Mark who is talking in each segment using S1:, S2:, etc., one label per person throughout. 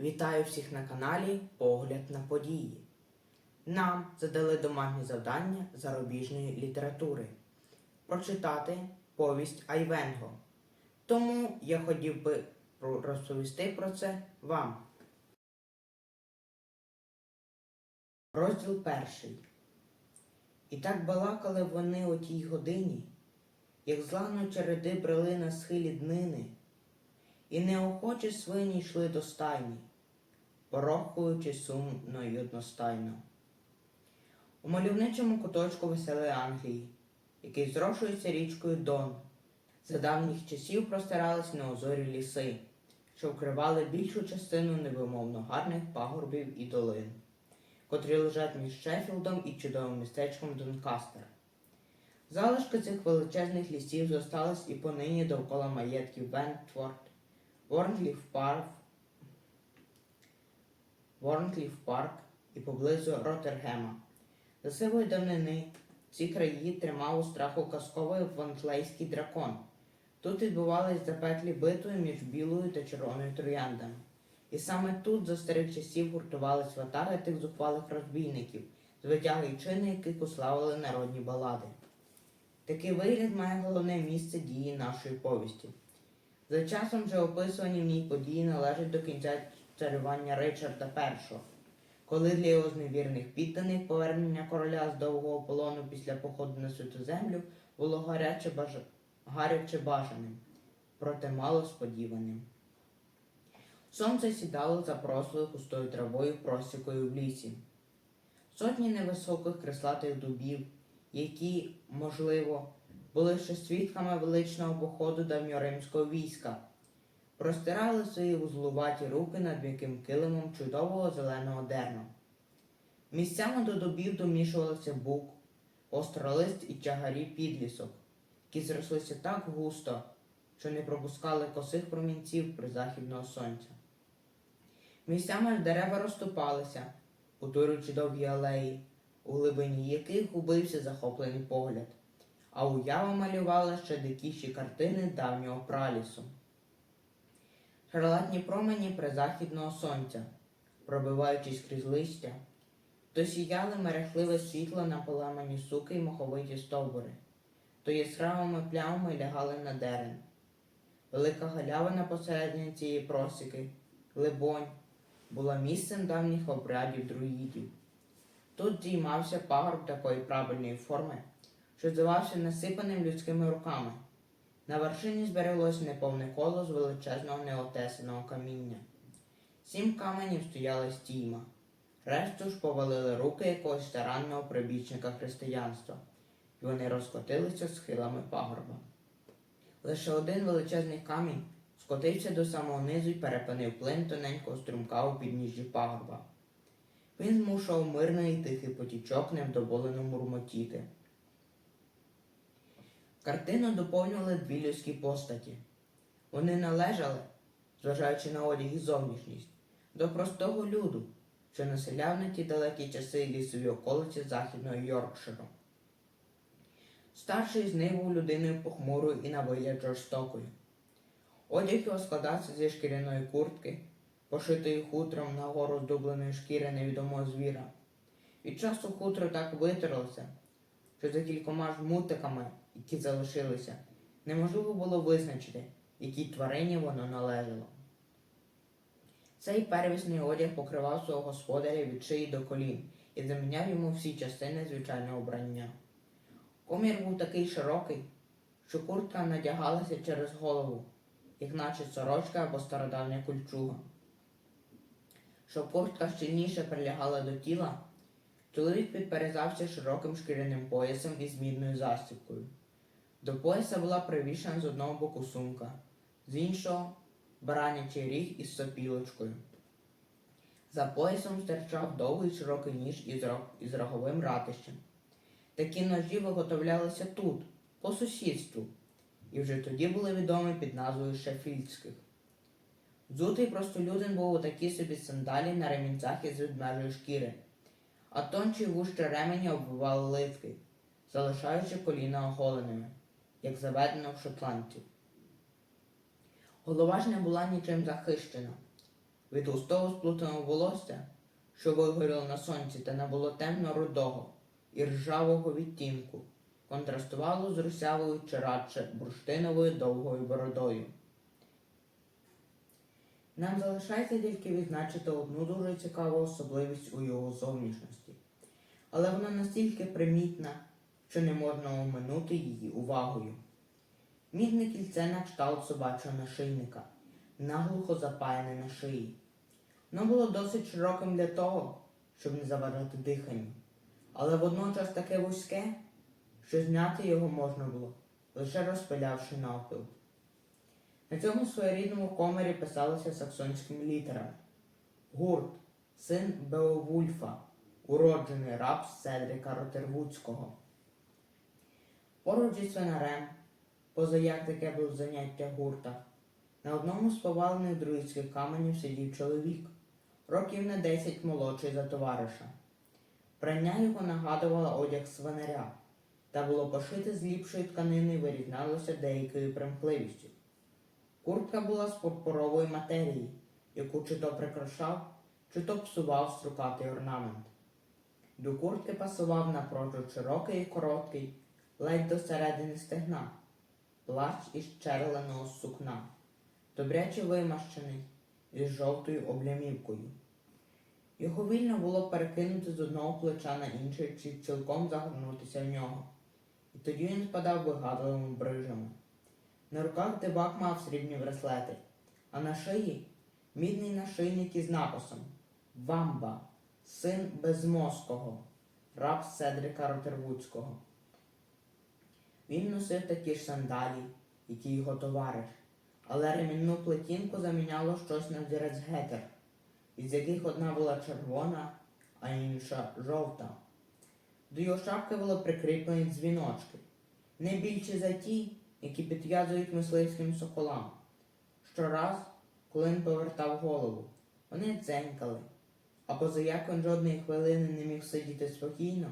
S1: Вітаю всіх на каналі Погляд на події. Нам задали домашнє завдання зарубіжної літератури прочитати повість Айвенго. Тому я хотів би розповісти про це вам. Розділ перший. І так балакали вони о тій годині, як злагнуть череди брели на схилі днини, і неохочі свині йшли до стайні, порохуючи сумно й одностайно. У мальовничому куточку веселої Англії, який зрошується річкою Дон, за давніх часів простирались неозорі ліси, що вкривали більшу частину невимовно гарних пагорбів і долин, котрі лежать між Шеффілдом і чудовим містечком Донкастер. Залишки цих величезних лісів зостались і понині довкола маєтків Вентворд, Ворнкліф Парк, Ворнкліф Парк і поблизу Роттергема. За сивої давнини ці краї тримав у страху казковий вантлейський дракон. Тут відбувались запеклі битви між білою та червоною трояндами. І саме тут за старих часів гуртувались ватаги тих зухвалих розбійників, звитяги чини, яких уславили народні балади. Такий вигляд має головне місце дії нашої повісті. За часом вже описувані в ній події належать до кінця царювання Ричарда І, коли для його зневірних підданих повернення короля з довгого полону після походу на святу землю було гаряче, бажа... гаряче бажаним, проте мало сподіваним. Сонце сідало за прослою густою травою просікою в лісі. Сотні невисоких креслатих дубів, які, можливо, були ще свідками величного походу давньоримського війська, простирали свої узлуваті руки над м'яким килимом чудового зеленого дерна. Місцями до дубів домішувалися бук, остролист і чагарі підлісок, які зрослися так густо, що не пропускали косих промінців призахідного сонця. Місцями дерева розступалися, утворюючи довгі алеї, у глибині яких губився захоплений погляд, а уява малювала ще дикіші картини давнього пралісу. Шарлатні промені призахідного сонця, пробиваючись крізь листя, то сіяли мерехливе світло на поламані суки й моховиті стовбури, то яскравими плямами лягали на дерен. Велика галявина посередині цієї просіки, либонь, була місцем давніх обрядів друїдів. Тут здіймався пагорб такої правильної форми, що здавався насипаним людськими руками. На вершині збереглось неповне коло з величезного неотесаного каміння. Сім каменів стояли стійма. Решту ж повалили руки якогось старанного прибічника християнства, і вони розкотилися схилами пагорба. Лише один величезний камінь скотився до самого низу і перепинив плин тоненького струмка у підніжжі пагорба. Він змушував мирний і тихий потічок невдоволено мурмотіти. Картину доповнювали дві людські постаті. Вони належали, зважаючи на одяг і зовнішність, до простого люду, що населяв на ті далекі часи лісові околиці західного Йоркширу. Старший з них був людиною похмурою і на вигляд жорстокою. Одяг його складався зі шкіряної куртки, пошитої хутром на гору здобленої шкіри невідомого звіра. Від часу хутро так витерлося, що за кількома жмутиками, які залишилися, неможливо було визначити, якій тварині воно належало. Цей первісний одяг покривав свого господаря від шиї до колін і заміняв йому всі частини звичайного вбрання. Комір був такий широкий, що куртка надягалася через голову, як наче сорочка або стародавня кульчуга. Щоб куртка щільніше прилягала до тіла, чоловік підперезався широким шкіряним поясом із мідною застібкою. До пояса була привішена з одного боку сумка, з іншого баранячий ріг із сопілочкою. За поясом стирчав довгий широкий ніж із, рог... із роговим ратищем. Такі ножі виготовлялися тут, по сусідству, і вже тоді були відомі під назвою шефільдських. Зутий простолюдин був у такій собі сандалі на ремінцях із ведмежої шкіри, а тончі вущі ремені оббивали литки, залишаючи коліна оголеними, як заведено в шотландців. Голова ж не була нічим захищена. від густого сплутаного волосся, що вигоріло на сонці та набуло темно-рудого і ржавого відтінку, контрастувало з русявою чи радше бурштиновою довгою бородою. Нам залишається тільки відзначити одну дуже цікаву особливість у його зовнішності, але вона настільки примітна, що не можна оминути її увагою. Мідне кільце на кшталт собачого нашийника, наглухо запаяне на шиї. Воно було досить широким для того, щоб не заважати диханню, але водночас таке вузьке, що зняти його можна було, лише розпилявши навпіл. На цьому своєрідному комері писалося саксонськими літерами. Гурт, син Беовульфа, уроджений раб Седрика Ротервудського. Поруч зі свинарем, поза як таке було заняття гурта, на одному з повалених друїдських каменів сидів чоловік, років на десять молодший за товариша. Прання його нагадувало одяг свинаря, та було пошите з ліпшої тканини вирізнялося деякою примхливістю. Куртка була з пурпурової матерії, яку чи то прикрашав, чи то псував струкатий орнамент. До куртки пасував напрочуд широкий і короткий, ледь до середини стегна, плащ із черленого сукна, добряче вимащений із жовтою облямівкою. Його вільно було перекинути з одного плеча на інше чи цілком загорнутися в нього, і тоді він спадав вигадливими брижами. На руках дивак мав срібні браслети, а на шиї мідний нашийник із написом Вамба, син безмозкого, раб Седрика Ротервудського. Він носив такі ж сандалі, як і його товариш, але ремінну плетінку заміняло щось на взірець гетер, із яких одна була червона, а інша жовта. До його шапки були прикріплені дзвіночки, не більші за ті, які підв'язують мисливським соколам. Щораз, коли він повертав голову, вони дзенькали, а поза як він жодної хвилини не міг сидіти спокійно,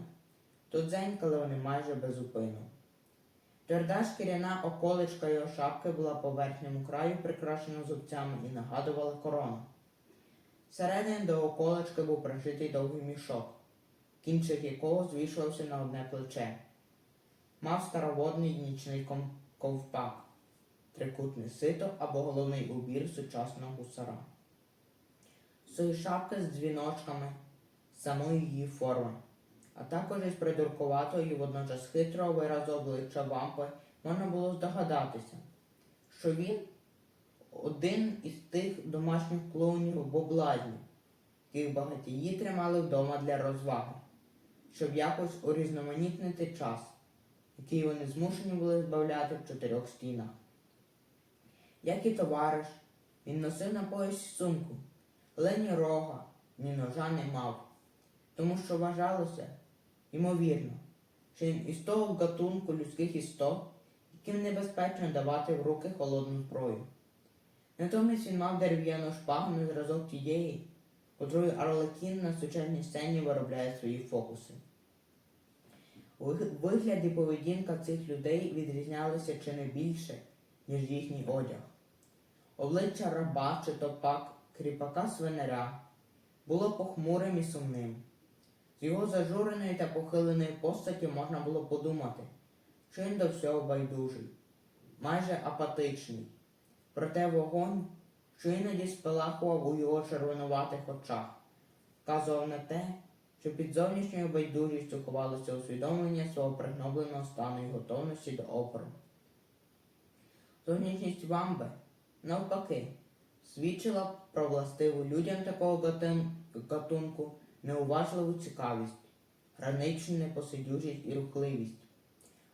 S1: то дзенькали вони майже безупину. Тверда шкіряна околичка його шапки була по верхньому краю прикрашена зубцями і нагадувала корону. Всередині до околички був пришитий довгий мішок, кінчик якого звішувався на одне плече. Мав староводний нічний ковпак, трикутне сито або головний убір сучасного гусара. Свої шапки з дзвіночками самої її форми, а також із придуркуватої і водночас хитрого виразу обличчя вампи можна було здогадатися, що він один із тих домашніх клоунів або блазнів, яких багатії тримали вдома для розваги, щоб якось урізноманітнити час, який вони змушені були збавляти в чотирьох стінах. Як і товариш, він носив на поясі сумку, але ні рога, ні ножа не мав, тому що вважалося, ймовірно, що із того гатунку людських істот, яким небезпечно давати в руки холодну зброю. Натомість він мав дерев'яну шпагу на зразок тієї, котрою Арлекін на сучасній сцені виробляє свої фокуси. Вигляд і поведінка цих людей відрізнялися чи не більше, ніж їхній одяг. Обличчя раба чи то пак кріпака свинаря було похмурим і сумним. З його зажуреної та похиленої постаті можна було подумати, що він до всього байдужий, майже апатичний. Проте вогонь, що іноді спалахував у його червонуватих очах, вказував на те, що під зовнішньою байдужістю ховалося усвідомлення свого пригнобленого стану і готовності до опору. Зовнішність вамби, навпаки, свідчила про властиву людям такого гатунку неуважливу цікавість, граничну непосидючість і рухливість,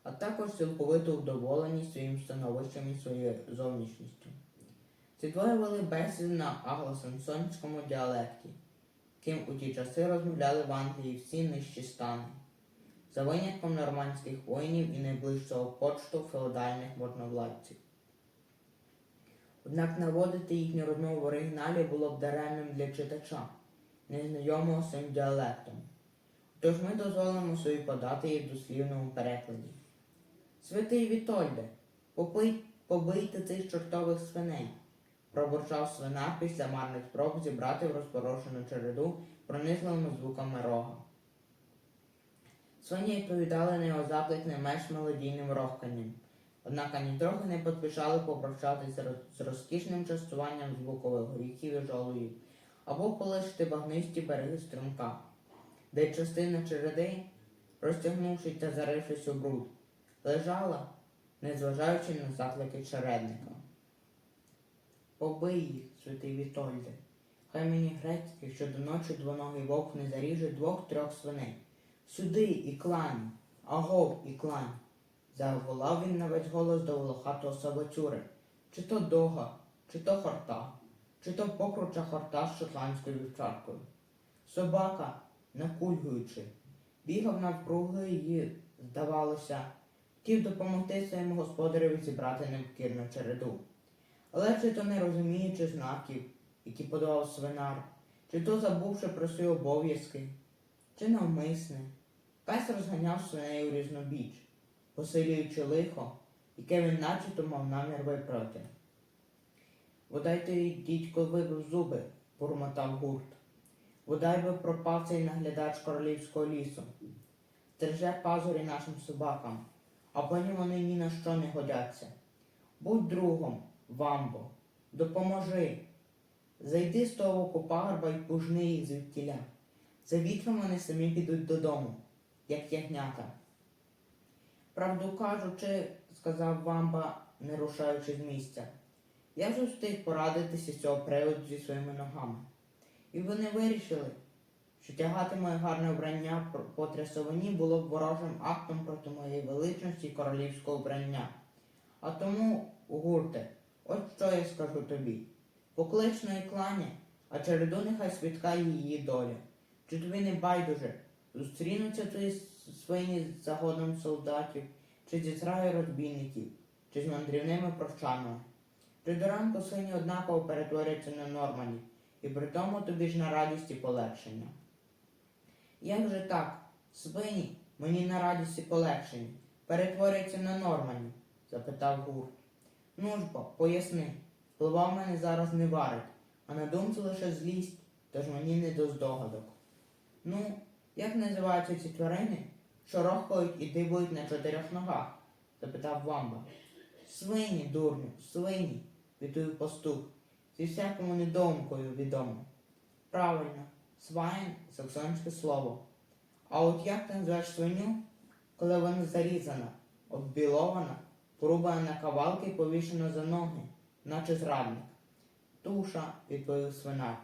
S1: а також цілковиту вдоволеність своїм становищем і своєю зовнішністю. Ці двоє вели бесіди на англосаксонському діалекті, ким у ті часи розмовляли в Англії всі нижчі стани, за винятком нормандських воїнів і найближчого почту феодальних можновладців. Однак наводити їхню розмову в оригіналі було б даремним для читача, незнайомого цим діалектом. Тож ми дозволимо собі подати їх в дослівному перекладі. Святий Вітольде, побийте цих чортових свиней. пробурчав свина після марних спроб зібрати в розпорошену череду пронизливими звуками рога. Свині відповідали на його заклик не менш мелодійним рохканням, однак ані трохи не поспішали попрощатися з розкішним частуванням з букових горіхів і жолуїв, або полишити багнисті береги струмка, де частина череди, розтягнувшись та зарившись у бруд, лежала, незважаючи на заклики чередника. Побий їх, святий Вітольде, хай мені грецький, що до ночі двоногий вовк не заріже двох-трьох свиней. Сюди і клань, агов і клань. Заволав він на весь голос до волохатого собацюри. Чи то дога, чи то хорта, чи то покруча хорта з шотландською вівчаркою. Собака, накульгуючи, бігав навкруги і, здавалося, хотів допомогти своєму господареві зібрати непокірну череду. Але чи то не розуміючи знаків, які подавав свинар, чи то забувши про свої обов'язки, чи навмисне, пес розганяв свиней у різнобіч, посилюючи лихо, яке він начебто мав намір виправити. Бодай дідько вибив зуби, бурмотав гурт. Бодай би пропав цей наглядач королівського лісу. Стриже пазурі нашим собакам, а потім вони ні на що не годяться. Будь другом, вамбо, допоможи. Зайди з того копагарба й пужни їх звідтіля. За вітром вони самі підуть додому, як ягнята. Правду кажучи, сказав Вамба, не рушаючи з місця. Я вже встиг порадитися з цього приводу зі своїми ногами. І вони вирішили, що тягати моє гарне вбрання по трясовині було б ворожим актом проти моєї величності королівського вбрання. А тому, гурте, от що я скажу тобі. Поклич на клані, а череду нехай свідкає її доля. Чи тобі не байдуже, зустрінуться с- свині з загоном солдатів, чи зі зграю розбійників, чи з мандрівними прощанами. Чи до ранку свині однаково перетворяться на нормані, і при тому тобі ж на радість і полегшення. Як же так? Свині, мені на радість і полегшення, перетворяться на нормані? запитав гурт. Ну ж бо, поясни, голова в мене зараз не варить, а на думці лише злість, тож мені не до здогадок. Ну, як називаються ці тварини, що рохкають і дибують на чотирьох ногах? запитав Вамба. Свині, дурню, свині, відповів пастух, зі всякому недомкою відомо. Правильно, свайн саксонське слово. А от як ти називаєш свиню, коли вона зарізана, оббілована, порубана на кавалки і повішена за ноги, наче зрадник? Туша, відповів свинар.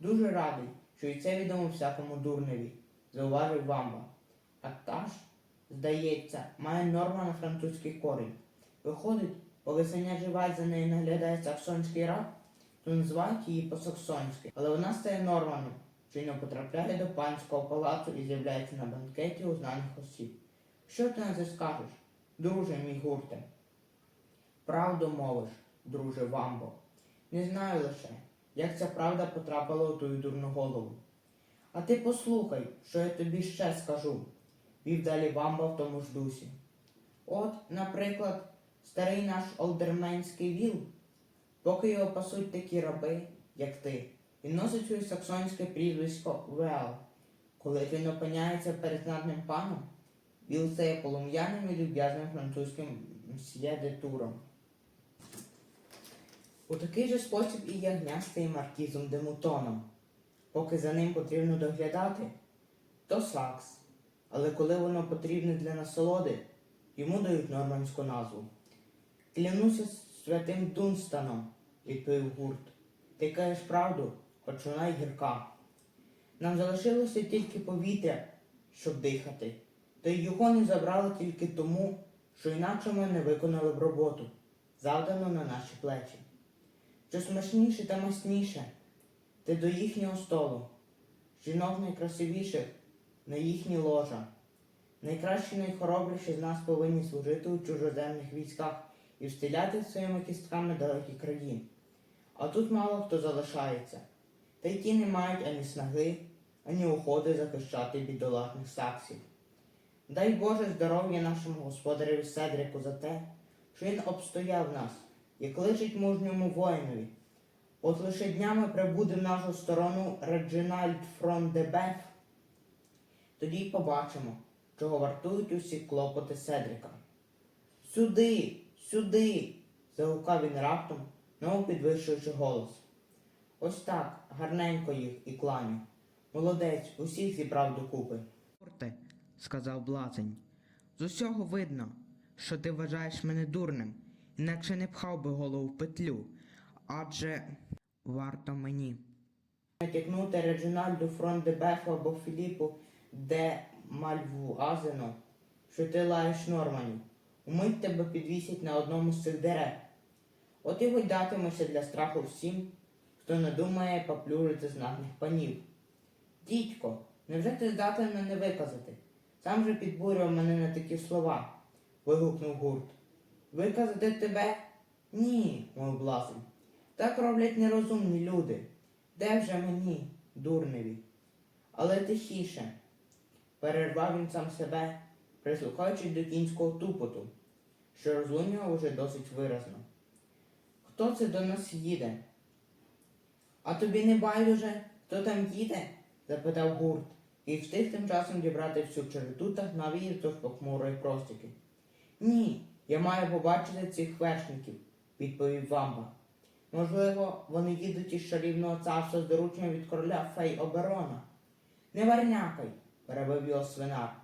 S1: Дуже радий, що і це відомо всякому дурневі, зауважив Вамба. А та здається, має норма на французький корінь. Виходить, поки свиня жива за нею наглядає саксонський раб, то називають її по-саксонськи, але вона стає й не потрапляє до панського палацу і з'являється на банкеті у знаних осіб. Що ти на це скажеш, друже мій гурте? Правду мовиш, друже Вамбо. Не знаю лише, як ця правда потрапила у твою дурну голову. А ти послухай, що я тобі ще скажу, вів далі Вамба в тому ж дусі. От, наприклад, старий наш олдерменський віл, поки його пасуть такі раби, як ти, він носить своє саксонське прізвисько Вел. Коли він опиняється перед знатним паном, віл стає полум'яним і люб'язним французьким мсьє. У такий же спосіб і ягня стає маркізом де Мутоном. Поки за ним потрібно доглядати, то сакс. Але коли воно потрібне для насолоди, йому дають нормандську назву. Клянуся святим Дунстаном, відповів гурт. Ти кажеш правду, хоч вона й гірка. Нам залишилося тільки повітря, щоб дихати, та й його не забрали тільки тому, що інакше ми не виконали б роботу, завдану на наші плечі. Що смачніше та масніше, ти до їхнього столу, жінок найкрасивіших на їхні ложа. Найкращі найхоробріші з нас повинні служити у чужоземних військах і встиляти своїми кістками далекі країн. А тут мало хто залишається, та й ті не мають ані снаги, ані охоти захищати бідолахних саксів. Дай Боже здоров'я нашому господареві Седрику за те, що він обстояв нас, як личить мужньому воїнові, От лише днями прибуде в нашу сторону Реджинальд фрон де Беф. Тоді й побачимо, чого вартують усі клопоти Седрика. Сюди, сюди. загукав він раптом, знову підвищуючи голос. Ось так, гарненько їх і кланю. Молодець, усіх зібрав докупи. Порте, сказав блазень, з усього видно, що ти вважаєш мене дурним, інакше не пхав би голову в петлю, адже варто мені. Натякнути Реджинальду фрон де Бефу або Філіпу де Мальвуазену, що ти лаєш Норманів. Умить тебе підвісять на одному з цих дерев. От і гойдатимешся для страху всім, хто не думає поплюжити знатних панів. Дідько, невже ти здатен мене виказати? Сам же підбурював мене на такі слова, вигукнув гурт. Виказати тебе? Ні, мов блазень. Так роблять нерозумні люди. Де вже мені, дурневі? Але тихіше, перервав він сам себе, прислухаючись до кінського тупоту, що розлунював уже досить виразно. Хто це до нас їде? А тобі не байдуже, хто там їде? запитав гурт, і встиг тим часом дібрати всю череду та гнав її вздовж похмурої простіки. Ні, я маю побачити цих вершників, відповів Вамба. Можливо, вони їдуть із чарівного царства з дорученням від короля Фей Оберона. Не варнякай, перебив його свинар.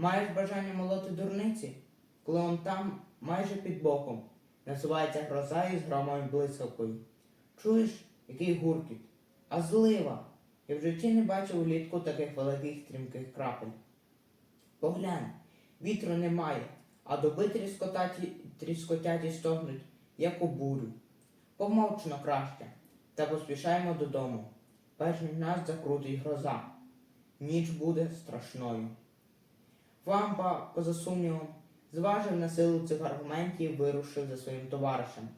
S1: Маєш бажання молоти дурниці, коли он там, майже під боком, насувається гроза із громою блискавкою. Чуєш, який гуркіт? А злива. Я в житті не бачив улітку таких великих стрімких крапель. Поглянь, вітру немає, а доби тріскотаті, тріскотяті стогнуть, як у бурю. Помовчно краще, та поспішаємо додому, перш ніж нас закрутить гроза. Ніч буде страшною. Вампа, поза сумнівом, зважив на силу цих аргументів і вирушив за своїм товаришем,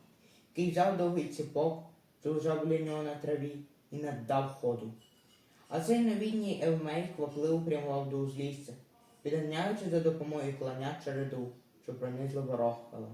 S1: який взяв довгий ціпок, що лежав біля нього на траві, і наддав ходу. А цей новітній Евмей хвапливо прямував до узлісця, підганяючи за допомогою клоня череду, що пронизливо рохкала.